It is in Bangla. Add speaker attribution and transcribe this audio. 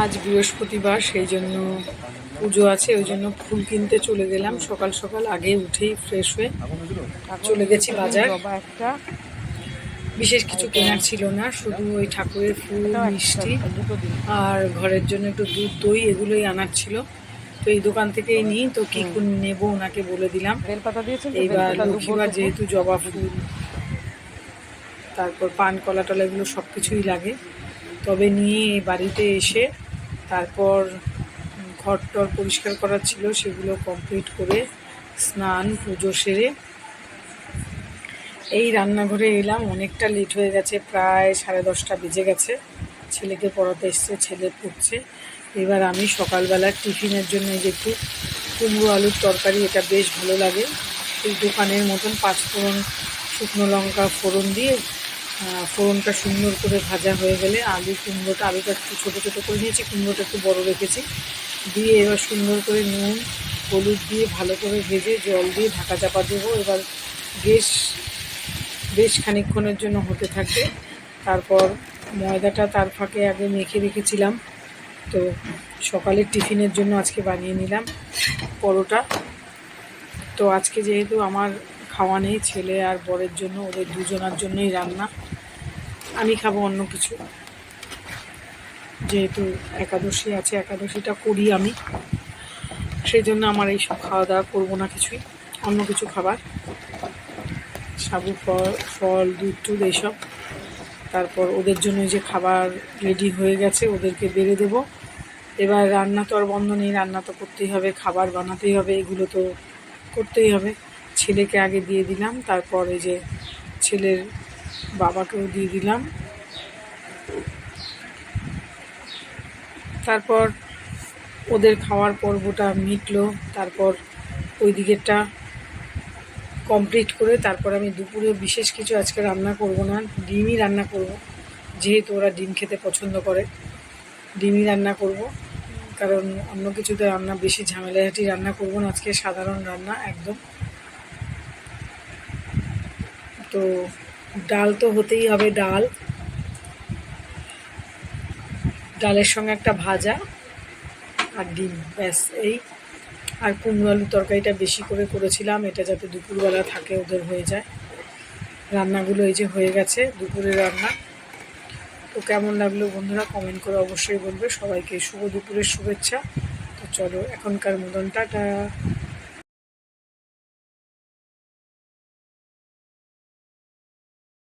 Speaker 1: আজ বৃহস্পতিবার সেই জন্য পুজো আছে ওই জন্য ফুল কিনতে চলে গেলাম। সকাল সকাল আগে উঠেই ফ্রেশ হয়ে চলে গেছি বাজার।
Speaker 2: একটা
Speaker 1: বিশেষ কিছু কেনার ছিল না শুধু ওই ঠাকুরের ফুল মিষ্টি আর ঘরের জন্য একটু দুধ দই এগুলোই আনার ছিল। তো এই দোকান থেকেই নিই তো কী নেব ওনাকে বলে দিলাম? এইবার লক্ষ্মীবার যেহেতু জবা ফুল তারপর পান কলা টলা এগুলো সব কিছুই লাগে। তবে নিয়ে বাড়িতে এসে তারপর ঘর টর পরিষ্কার করার ছিল, সেগুলো কমপ্লিট করে স্নান, পুজো সেরে এই রান্নাঘরে এলাম। অনেকটা লেট হয়ে গেছে, প্রায় সাড়ে দশটা বেজে গেছে। ছেলেকে পড়াতে এসছে, ছেলে পড়ছে। এবার আমি সকালবেলা টিফিনের জন্য যে কুমড়ো আলুর তরকারি, এটা বেশ ভালো লাগে। এই দোকানের মতন পাঁচফোড়ন শুকনো লঙ্কা ফোড়ন দিয়ে ফোড়নটা সুন্দর করে ভাজা হয়ে গেলে আলু কুমড়োটা, আলুটা একটু ছোটো ছোটো করে নিয়েছি, কুমড়োটা একটু বড় রেখেছি। দিয়ে এবার সুন্দর করে নুন, হলুদ দিয়ে ভালো করে ভেজে জল দিয়ে ঢাকা চাপা দেবো। এবার বেশ বেশ খানিকক্ষণের জন্য হতে থাকবে। তারপর ময়দাটা তার ফাঁকে আগে মেখে রেখেছিলাম। তো সকালের টিফিনের জন্য আজকে বানিয়ে নিলাম পরোটা। তো আজকে যেহেতু আমার খাওয়া নেই, ছেলে আর বরের জন্য, ওদের দুজনার জন্যই রান্না। আমি খাব অন্য কিছু। যেহেতু একাদশী আছে, একাদশীটা করি আমি। সেই জন্য আমার এইসব খাওয়া দাওয়া করব না কিছুই। অন্য কিছু খাবার। সাবু, ফল ফল, দুধ টুধ এইসব। তারপর ওদের জন্য যে খাবার রেডি হয়ে গেছে, ওদেরকে বেড়ে দেবো। এবার রান্না তো আর বন্ধ নেই, রান্না তো করতেই হবে, খাবার বানাতেই হবে, এগুলো তো করতেই হবে। ছেলেকে আগে দিয়ে দিলাম, তারপর যে ছেলের বাবাকেও দিয়ে দিলাম। তারপর ওদের খাওয়ার পর্বটা মিটলো, তারপর ওই দিকেরটা কমপ্লিট করে তারপর আমি দুপুরে বিশেষ কিছু আজকে রান্না করব না, ডিমই রান্না করব, যেহেতু ওরা ডিম খেতে পছন্দ করে, ডিমই রান্না করব। কারণ অন্য কিছুতে রান্না, বেশি ঝামেলাহাটি রান্না করব না, আজকে সাধারণ রান্না একদম। তো ডাল তো হতেই হবে ডাল। ডালের সঙ্গে একটা ভাজা আর ডিম, ব্যাস এই। আর কুমড়ো আলুর তরকারিটা বেশি করে করেছিলাম, এটা যাতে দুপুরবেলা থাকে, ওদের হয়ে যায়। রান্নাগুলো এই যে হয়ে গেছে, দুপুরের রান্না। তো কেমন লাগল বন্ধুরা কমেন্ট করে অবশ্যই বলবে। সবাইকে শুভ দুপুরের শুভেচ্ছা। তো চলো এখনকার মতন, টাটা।